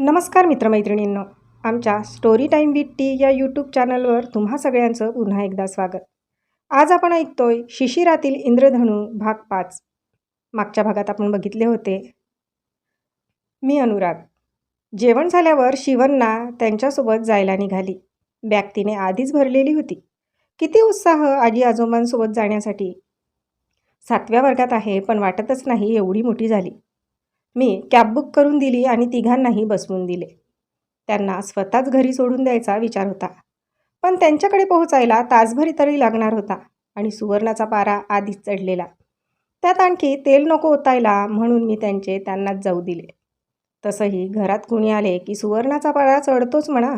नमस्कार मित्रमैत्रिणींनो. आमच्या स्टोरी टाईम विथ टी या यूट्यूब चॅनलवर तुम्हा सगळ्यांचं पुन्हा एकदा स्वागत. आज आपण ऐकतोय शिशिरातील इंद्रधनू भाग पाच. मागच्या भागात आपण बघितले होते. मी अनुराग. जेवण झाल्यावर शिवन्ना त्यांच्यासोबत जायला निघाली. बॅग तिने आधीच भरलेली होती. किती उत्साह आजी आजोबांसोबत जाण्यासाठी. सातव्या वर्गात आहे पण वाटतच नाही एवढी मोठी झाली. मी कॅब बुक करून दिली आणि तिघांनाही बसवून दिले. त्यांना स्वतःच घरी सोडून द्यायचा विचार होता. पण त्यांच्याकडे पोहोचायला तासभरी तरी लागणार होता आणि सुवर्णाचा पारा आधीच चढलेला. त्यात आणखी तेल नको ओतायला म्हणून मी त्यांचे त्यांनाच जाऊ दिले. तसंही घरात कुणी आले की सुवर्णाचा पारा चढतोच म्हणा.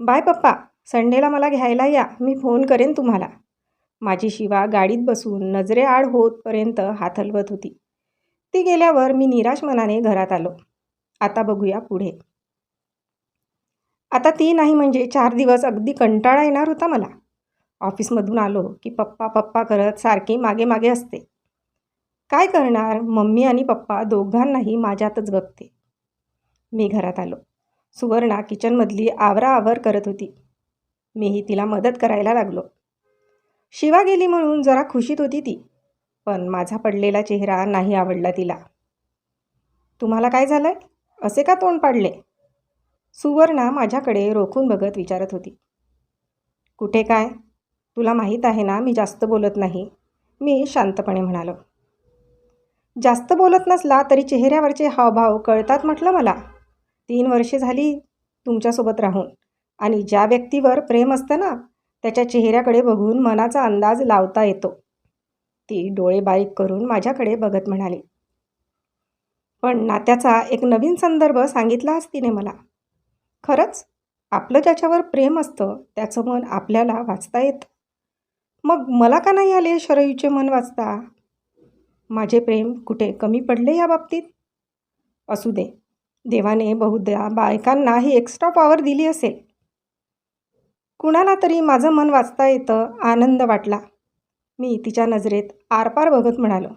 बाय पप्पा संडेला मला घ्यायला या मी फोन करेन तुम्हाला. माझी शिवा गाडीत बसून नजरेआड होतपर्यंत हात हलवत होती. ती गेल्यावर मी निराश मनाने घरात आलो. आता बघूया पुढे. आता ती नाही म्हणजे चार दिवस अगदी कंटाळा येणार होता मला. ऑफिसमधून आलो की पप्पा पप्पा करत सारखी मागे मागे असते काय करणार? मम्मी आणि पप्पा दोघांनाही माझ्यातच बघते. मी घरात आलो. सुवर्णा किचनमधली आवराआवर करत होती. मीही तिला मदत करायला लागलो. शिवा गेली म्हणून जरा खुशीत होती ती. पण माझा पडलेला चेहरा नाही आवडला तिला. तुम्हाला काय झालं आहे असे का तोंड पाडले? सुवर्णा माझ्याकडे रोखून बघत विचारत होती. कुठे काय? तुला माहीत आहे ना मी जास्त बोलत नाही. मी शांतपणे म्हणालो. जास्त बोलत नसला तरी चेहऱ्यावरचे हावभाव कळतात म्हटलं मला. तीन वर्षे झाली तुमच्यासोबत राहून. आणि ज्या व्यक्तीवर प्रेम असतं ना त्याच्या चेहऱ्याकडे बघून मनाचा अंदाज लावता येतो. ती डोळे बारीक करून माझ्याकडे बघत म्हणाली. पण नात्याचा एक नवीन संदर्भ सांगितलाच तिने मला. खरंच? आपलं ज्याच्यावर प्रेम असतं त्याचं मन आपल्याला वाचता येतं. मग मला का नाही आले शरयूचे मन वाचता? माझे प्रेम कुठे कमी पडले या बाबतीत? असू दे. देवाने बहुधा बायकांना ही एक्स्ट्रा पॉवर दिली असेल. कुणाला तरी माझं मन वाचता येतं आनंद वाटला. मी तिच्या नजरेत आरपार बघत म्हणालो.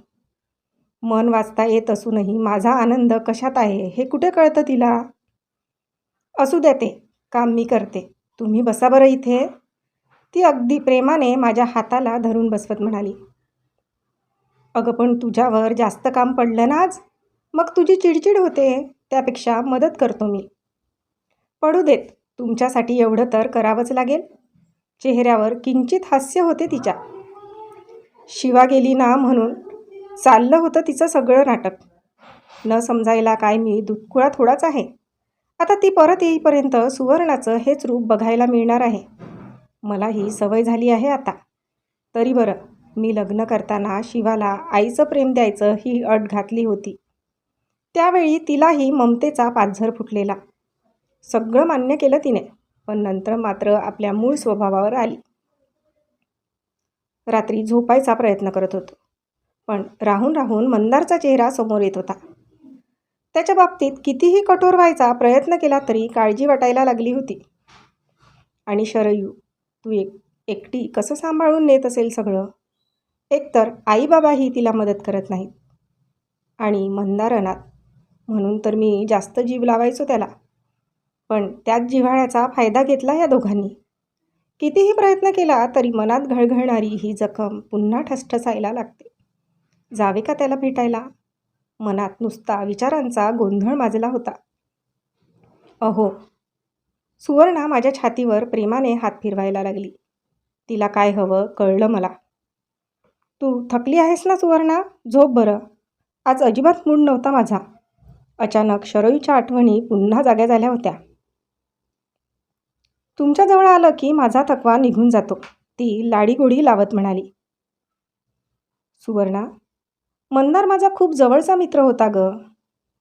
मन वाचता येत असूनही माझा आनंद कशात आहे हे कुठे कळतं तिला? असू द्या ते काम मी करते. तुम्ही बसा बरं इथे. ती अगदी प्रेमाने माझ्या हाताला धरून बसवत म्हणाली. अगं पण तुझ्यावर जास्त काम पडलं ना आज? मग तुझी चिडचिड होते त्यापेक्षा मदत करतो मी. पडू देत तुमच्यासाठी एवढं तर करावंच लागेल. चेहऱ्यावर किंचित हास्य होते तिच्या. शिवा गेली ना म्हणून चाललं होतं तिचं सगळं नाटक. न समजायला काय मी दुधकुळा थोडाच आहे. आता ती परत येईपर्यंत सुवर्णाचं हेच रूप बघायला मिळणार आहे. मला ही सवय झाली आहे आता. तरी बरं मी लग्न करताना शिवाला आईचं प्रेम द्यायचं ही अट घातली होती. त्यावेळी तिलाही ममतेचा पाझर फुटलेला. सगळं मान्य केलं तिने पण नंतर मात्र आपल्या मूळ स्वभावावर आली. रात्री झोपायचा प्रयत्न करत होतो. पण राहून राहून मंदारचा चेहरा समोर येत होता. त्याच्या बाबतीत कितीही कठोर व्हायचा प्रयत्न केला तरी काळजी वाटायला लागली होती. आणि शरयू तू एक एकटी कसं सांभाळून नेत असेल सगळं? एकतर आईबाबाही तिला मदत करत नाहीत. आणि मंदार अनाथ म्हणून तर मी जास्त जीव लावायचो त्याला. पण त्याच जिव्हाळ्याचा फायदा घेतला या दोघांनी. कितीही प्रयत्न केला तरी मनात घळघळणारी ही जखम पुन्हा ठसठसायला लागते. जावे का त्याला भेटायला? मनात नुसता विचारांचा गोंधळ माजला होता. अहो सुवर्णा माझ्या छातीवर प्रेमाने हात फिरवायला लागली. तिला काय हवं कळलं मला. तू थकली आहेस ना सुवर्णा? झोप बरं. आज अजिबात मूड नव्हता माझा. अचानक शरयूच्या आठवणी पुन्हा जाग्या झाल्या होत्या. तुमच्याजवळ आलं की माझा थकवा निघून जातो. ती लाडीगोडी लावत म्हणाली. सुवर्णा मंदार माझा खूप जवळचा मित्र होता ग.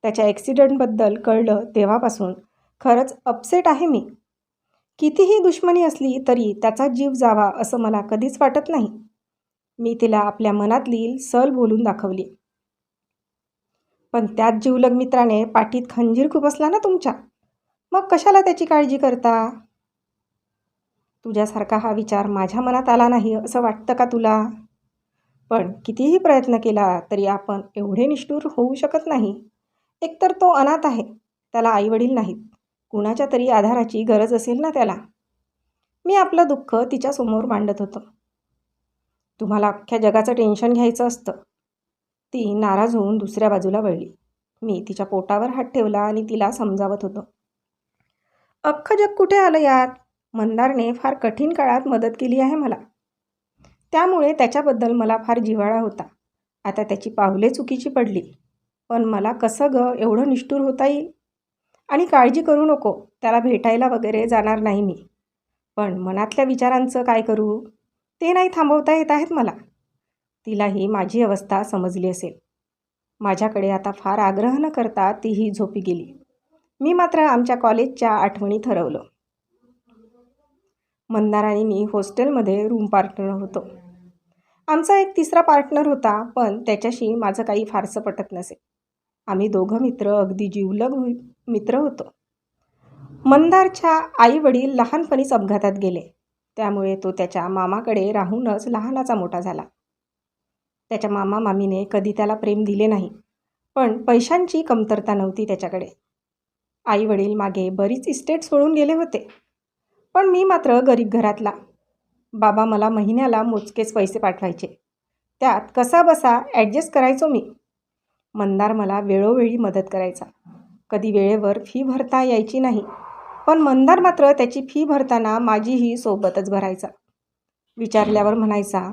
त्याच्या ॲक्सिडेंटबद्दल कळलं तेव्हापासून. खरंच अपसेट आहे मी. कितीही दुश्मनी असली तरी त्याचा जीव जावा असं मला कधीच वाटत नाही. मी तिला आपल्या मनातली सल बोलून दाखवली. पण त्याच जीवलग मित्राने पाठीत खंजीर खूप असला ना तुमच्या? मग कशाला त्याची काळजी करता? तुझ्यासारखा हा विचार माझ्या मनात आला नाही असं वाटतं का तुला? पण कितीही प्रयत्न केला तरी आपण एवढे निष्ठूर होऊ शकत नाही. एकतर तो अनाथ आहे त्याला आईवडील नाहीत. कुणाच्या तरी आधाराची गरज असेल ना त्याला. मी आपलं दुःख तिच्यासमोर मांडत होतो. तुम्हाला अख्ख्या जगाचं टेन्शन घ्यायचं असतं. ती नाराज होऊन दुसऱ्या बाजूला वळली. मी तिच्या पोटावर हात ठेवला आणि तिला समजावत होतो. अख्खं जग कुठे आलं यात मंदारने फार कठीण काळात मदत केली आहे मला. त्यामुळे त्याच्याबद्दल मला फार जिव्हाळा होता. आता त्याची पावले चुकीची पडली. पण मला कसं ग एवढं निष्ठूर होता येईल? आणि काळजी करू नको त्याला भेटायला वगैरे जाणार नाही मी. पण मनातल्या विचारांचं काय करू? ते नाही थांबवता येत आहेत मला. तिलाही माझी अवस्था समजली असेल. माझ्याकडे आता फार आग्रह न करता तीही झोपी गेली. मी मात्र आमच्या कॉलेजच्या आठवणी ठरवलं. मंदार आणि मी हॉस्टेलमध्ये रूम पार्टनर होतो. आमचा एक तिसरा पार्टनर होता पण त्याच्याशी माझं काही फारसं पटत नसे. आम्ही दोघं मित्र अगदी जीवलग मित्र होतो. मंदारच्या आई वडील लहानपणीच अपघातात गेले. त्यामुळे तो त्याच्या मामाकडे राहूनच लहानाचा मोठा झाला. त्याच्या मामा मामीने कधी त्याला प्रेम दिले नाही पण पैशांची कमतरता नव्हती त्याच्याकडे. आई वडील मागे बरीच इस्टेट सोडून गेले होते. पण मी मात्र गरीब घरातला. बाबा मला महिन्याला मोजकेच पैसे पाठवायचे. त्यात कसा बसा ॲडजस्ट करायचो मी? मंदार मला वेळोवेळी मदत करायचा. कधी वेळेवर फी भरता यायची नाही. पण मंदार मात्र त्याची फी भरताना माझीही सोबतच भरायचा. विचारल्यावर म्हणायचा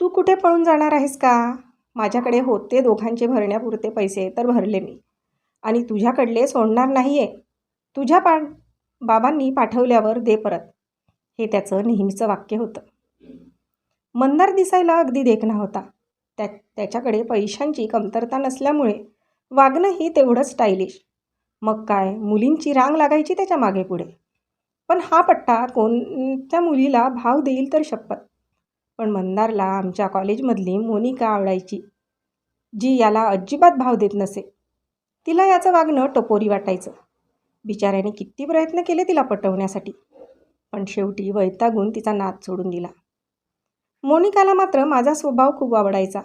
तू कुठे पळून जाणार आहेस का? माझ्याकडे होते दोघांचे भरण्यापुरते पैसे तर भरले मी. आणि तुझ्याकडले सोडणार नाही आहे तुझ्या पा बाबांनी पाठवल्यावर दे परत. हे त्याचं नेहमीचं वाक्य होतं. मंदार दिसायला अगदी देखणा होता. त्या त्याच्याकडे पैशांची कमतरता नसल्यामुळे वागणंही तेवढंच स्टायलिश. मग काय मुलींची रांग लागायची त्याच्यामागे पुढे. पण हा पट्टा कोणत्या मुलीला भाव देईल तर शपथ. पण मंदारला आमच्या कॉलेजमधली मोनिका आवडायची जी याला अजिबात भाव देत नसे. तिला याचं वागणं टपोरी वाटायचं. बिचाऱ्याने किती प्रयत्न केले तिला पटवण्यासाठी. पण शेवटी वैतागून तिचा नाद सोडून दिला. मोनिकाला मात्र माझा स्वभाव खूप आवडायचा.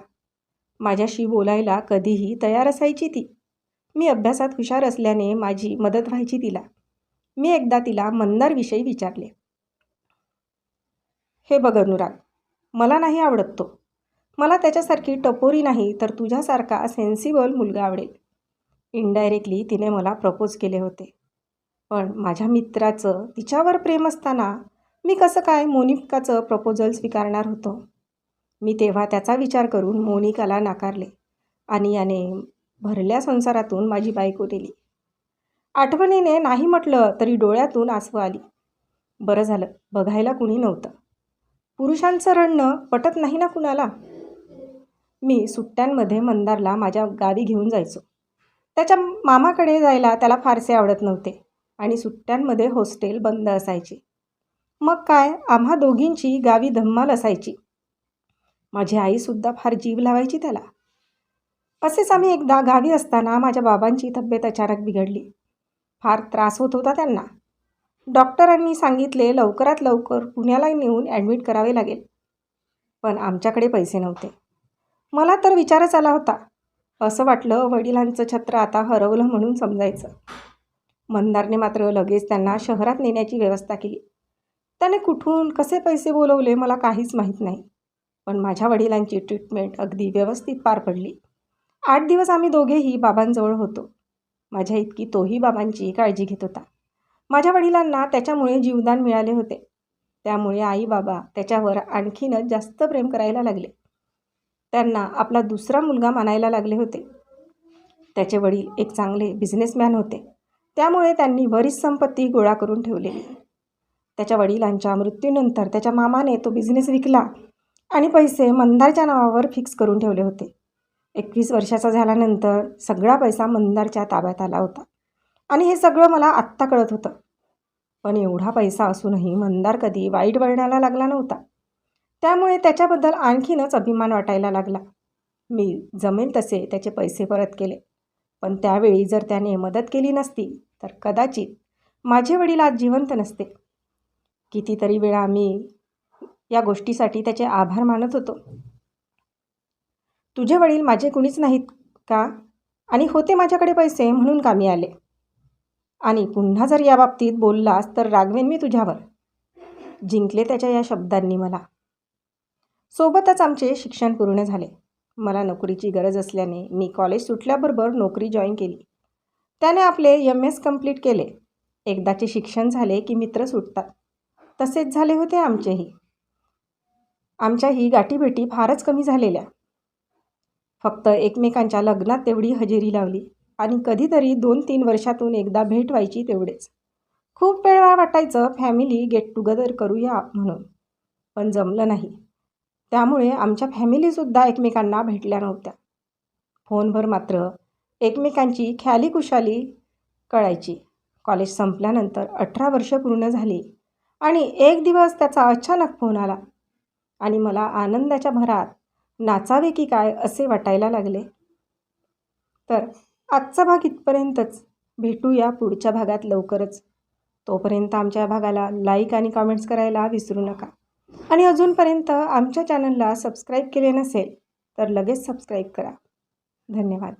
माझ्याशी बोलायला कधीही तयार असायची ती. मी अभ्यासात हुशार असल्याने माझी मदत व्हायची तिला. मी एकदा तिला मंदारविषयी विचारले. हे बघ अनुराग मला नाही आवडत तो. मला त्याच्यासारखी टपोरी नाही तर तुझ्यासारखा सेन्सिबल मुलगा आवडेल. इनडायरेक्टली तिने मला प्रपोज केले होते. पण माझ्या मित्राचं तिच्यावर प्रेम असताना मी कसं काय मोनिकाचं प्रपोजल स्वीकारणार होतो? मी तेव्हा त्याचा विचार करून मोनिकाला नाकारले आणि याने भरल्या संसारातून माझी बायको दिली आठवणीने नाही म्हटलं तरी डोळ्यातून आसवं आली. बरं झालं बघायला कुणी नव्हतं. पुरुषांचं रडणं पटत नाही ना कुणाला? मी सुट्ट्यांमध्ये मंदारला माझ्या गावी घेऊन जायचो. त्याच्या मामाकडे जायला त्याला फारसे आवडत नव्हते. आणि सुट्ट्यांमध्ये हॉस्टेल बंद असायचे. मग काय? आम्हा दोघींची गावी धम्माल असायची. माझी आईसुद्धा फार जीव लावायची त्याला. असेच आम्ही एकदा गावी असताना माझ्या बाबांची तब्येत अचानक बिघडली. फार त्रास होत होता त्यांना. डॉक्टरांनी सांगितले लवकरात लवकर पुण्याला नेऊन ॲडमिट करावे लागेल. पण आमच्याकडे पैसे नव्हते. मला तर विचारच आला होता. असं वाटलं वडिलांचं छत्र आता हरवलं म्हणून समजायचं. मंदारने मात्र लगेच त्यांना शहरात नेण्याची व्यवस्था केली. त्याने कुठून कसे पैसे बोलवले मला काहीच माहीत नाही. पण माझ्या वडिलांची ट्रीटमेंट अगदी व्यवस्थित पार पडली. आठ दिवस आम्ही दोघेही बाबांजवळ होतो. माझ्या इतकी तोही बाबांची काळजी घेत होता. माझ्या वडिलांना त्याच्यामुळे जीवदान मिळाले होते. त्यामुळे आई बाबा त्याच्यावर आणखीनच जास्त प्रेम करायला लागले. त्यांना आपला दुसरा मुलगा मानायला लागले होते. त्याचे वडील एक चांगले बिझनेसमॅन होते. त्यामुळे त्यांनी बरीच संपत्ती गोळा करून ठेवलेली. त्याच्या वडिलांच्या मृत्यूनंतर त्याच्या मामाने तो बिझनेस विकला आणि पैसे मंदारच्या नावावर फिक्स करून ठेवले होते. एकवीस वर्षाचा झाल्यानंतर सगळा पैसा मंदारच्या ताब्यात आला होता. आणि हे सगळं मला आत्ता कळत होतं. पण एवढा पैसा असूनही मंदार कधी वाईट वळणाला लागला नव्हता. त्यामुळे त्याच्याबद्दल आणखीनच अभिमान वाटायला लागला. मी जमेल तसे त्याचे पैसे परत केले. पण त्यावेळी जर त्याने मदत केली नसती तर कदाचित माझे वडील आज जिवंत नसते. कितीतरी वेळा आम्ही या गोष्टीसाठी त्याचे आभार मानत होतो. तुझे वडील माझे कुणीच नाहीत का? आणि होते माझ्याकडे पैसे म्हणून कामी आले. आणि पुन्हा जर या बाबतीत बोललास तर रागवेन मी तुझ्यावर. जिंकले त्याच्या या शब्दांनी मला. सोबतच आमचे शिक्षण पूर्ण झाले. मला नोकरीची गरज असल्याने मी कॉलेज सुटल्याबरोबर नोकरी जॉईन केली. त्याने आपले एम एस कंप्लीट केले. एकदाचे शिक्षण झाले की मित्र सुटतात. तसेच झाले होते आमचेही. आमच्याही गाठीभेटी फारच कमी झालेल्या. फक्त एकमेकांच्या लग्नात तेवढी हजेरी लावली आणि कधीतरी दोन तीन वर्षातून एकदा भेट व्हायची तेवढेच. खूप वेळा वाटायचं फॅमिली गेट टुगेदर करूया म्हणून. पण जमलं नाही. त्यामुळे आमच्या फॅमिलीसुद्धा एकमेकांना भेटल्या नव्हत्या. फोनवर मात्र एकमेकांची ख्याली कुशाली कळायची. कॉलेज संपल्यानंतर अठरा वर्ष पूर्ण झाली आणि एक दिवस त्याचा अचानक फोन आला आणि मला आनंदाच्या भरात नाचावे की काय असे वाटायला लागले. तर आजचा भाग इथपर्यंतच. भेटूया पुढच्या भागात लवकरच. तोपर्यंत आमच्या भागाला लाईक आणि कमेंट्स करायला विसरू नका. आणि अजूनपर्यंत आमच्या चॅनलला सबस्क्राईब केले नसेल तर लगेच सबस्क्राईब करा. धन्यवाद.